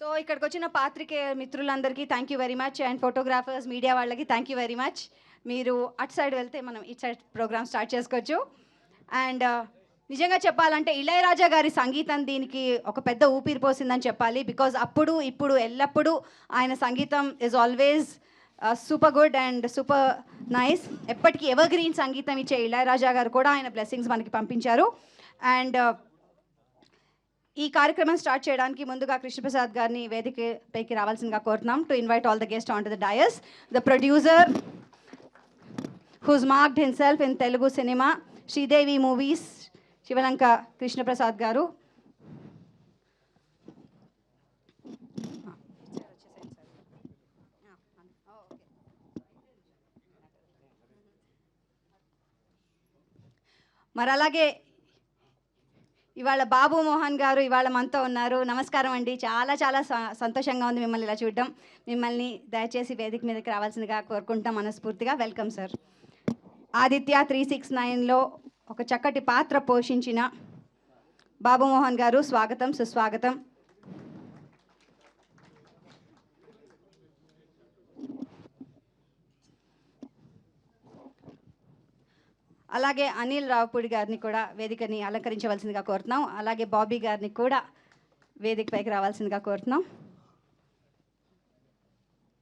So ఇక్కడికి వచ్చిన పాత్రికే మిత్రులందరికీ thank you very much and photographers media వాళ్ళకి థ్యాంక్ యూ వెరీ మచ్ మీరు అటు సైడ్ వెళ్తే మనం ఇటు సైడ్ ప్రోగ్రామ్ స్టార్ట్ చేసుకోవచ్చు. అండ్ uh, నిజంగా చెప్పాలంటే ఇళయరాజా గారి సంగీతం దీనికి ఒక పెద్ద ఊపిరి పోసిందని చెప్పాలి. బికాజ్ అప్పుడు ఇప్పుడు ఎల్లప్పుడూ ఆయన సంగీతం is always super good and super nice ఎప్పటికీ ఎవర్ గ్రీన్ సంగీతం ఇచ్చే ఇళయరాజా గారు కూడా ఆయన బ్లెస్సింగ్స్ మనకి పంపించారు. అండ్ ఈ కార్యక్రమం స్టార్ట్ చేయడానికి ముందుగా కృష్ణప్రసాద్ గారిని వేదికపైకి రావాల్సిందిగా కోరుతున్నాం. To invite all the guest on to the dais the producer whose marked himself in Telugu cinema Sridevi movies Sivalanka Krishnaprasad garu మరి అలాగే ఇవాళ బాబు మోహన్ గారు ఇవాళ మనతో ఉన్నారు. నమస్కారం అండి. చాలా చాలా స- సంతోషంగా ఉంది మిమ్మల్ని ఇలా చూడడం. మిమ్మల్ని దయచేసి వేదిక మీదకి రావాల్సిందిగా కోరుకుంటాం మనస్ఫూర్తిగా. Welcome sir. Aditya three six నైన్లో ఒక చక్కటి పాత్ర పోషించిన బాబు మోహన్ గారు స్వాగతం సుస్వాగతం. అలాగే అనిల్ రావుపూడి గారిని కూడా వేదికని అలంకరించవలసిందిగా కోరుతున్నాం. అలాగే బాబీ గారిని కూడా వేదికపైకి రావాల్సిందిగా కోరుతున్నాం.